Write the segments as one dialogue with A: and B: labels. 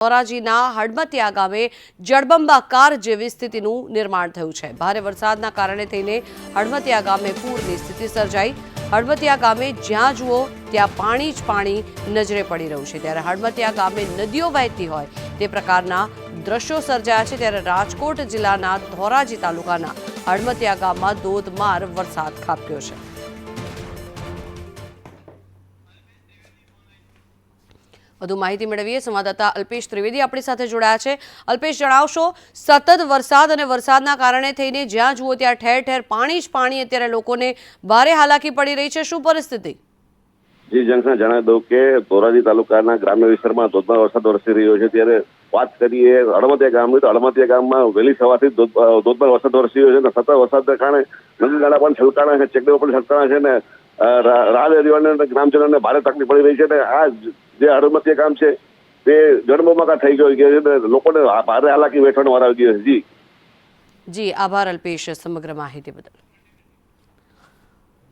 A: ધોરાજીના હડમતિયા ગામે જળબંબાકાર જેવી સ્થિતિનું નિર્માણ થયું છે. ભારે વરસાદના કારણે થઈને હડમતિયા ગામે પૂરની સ્થિતિ સર્જાઈ. હડમતિયા ગામે જ્યાં જુઓ, ત્યાં પાણી જ પાણી નજરે પડી રહ્યું છે. ત્યારે હડમતિયા ગામે નદીઓ વહેતી હોય, તે પ્રકારના દ્રશ્યો સર્જાયા છે. ત્યારે રાજકોટ જિલ્લાના ધોરાજી તાલુકાના હડમતિયા ગામમાં ધોધમાર વરસાદ ખાબક્યો છે. વધુ માહિતી મેળવીએ. સંવાદદાતા અલ્પેશ ત્રિવેદી આપણી સાથે જોડાયા છે. અલ્પેશ, જણાવશો, સતત વરસાદ અને વરસાદના કારણે થઈને જ્યાં જુઓ ત્યાં ઠેર ઠેર પાણી જ પાણી અત્યારે લોકોને ભારે હાલાકી પડી રહી છે. શું પરિસ્થિતિ?
B: જી, જંકશન જણાવી દઉં કે ધોરાજી તાલુકાના ગ્રામ્ય વિસ્તારમાં ધોધમાર વરસાદ વરસી રહ્યો છે. ત્યારે વાત કરીએ અડમતિયા ગામની તો અડમતિયા ગામમાં વહેલી સવારથી ધોધમાર વરસાદ વરસી રહ્યો છે. અને સતત વરસાદના કારણે નદી નાળા પણ છલકાણા છે, ચેકડેમો પણ છલકાણા છે ને રાહદારીઓને અને ગ્રામજનોને ભારે તકલીફ પડી રહી છે અને આ જે હળમતિયા ગામ છે, તે જળબંબાકાર થઈ ગયો છે લોકોને ભારે હાલાકી વેઠવાનો વાર આવી ગયો છે. જી.
A: જી, આભાર અલ્પેશ સમગ્ર માહિતી બદલ.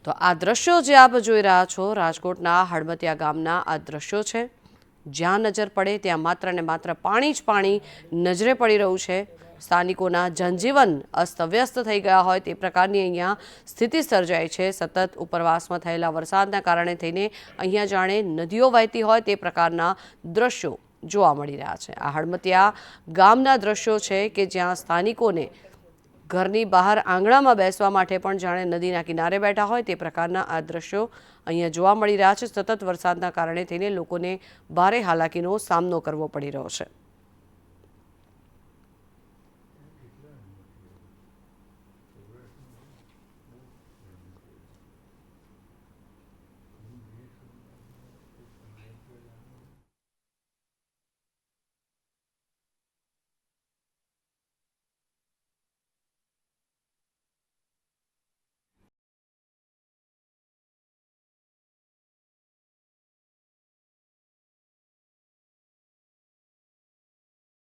A: તો આ દ્રશ્યો જે આપ જોઈ રહ્યા છો, રાજકોટના હળમતિયા ગામના આ દ્રશ્યો છે. જ્યાં નજર પડે, ત્યાં માત્ર ને માત્ર પાણી જ પાણી નજરે પડી રહ્યું છે. સ્થાનિકોના જનજીવન અસ્તવ્યસ્ત થઈ ગયા હોય તે પ્રકારની અહીંયા સ્થિતિ સર્જાઈ છે. સતત ઉપરવાસમાં થયેલા વરસાદના કારણે થઈને અહીંયા જાણે નદીઓ વહેતી હોય તે પ્રકારના દ્રશ્યો જોવા મળી રહ્યા છે. આ હળમતિયા ગામના દ્રશ્યો છે કે જ્યાં સ્થાનિકોને ઘરની બહાર આંગણામાં બેસવા માટે પણ જાણે નદીના કિનારે બેઠા હોય તે પ્રકારના આ દ્રશ્યો અહીંયા જોવા મળી રહ્યા છે. સતત વરસાદના કારણે થઈને લોકોને ભારે હાલાકીનો સામનો કરવો પડી રહ્યો છે.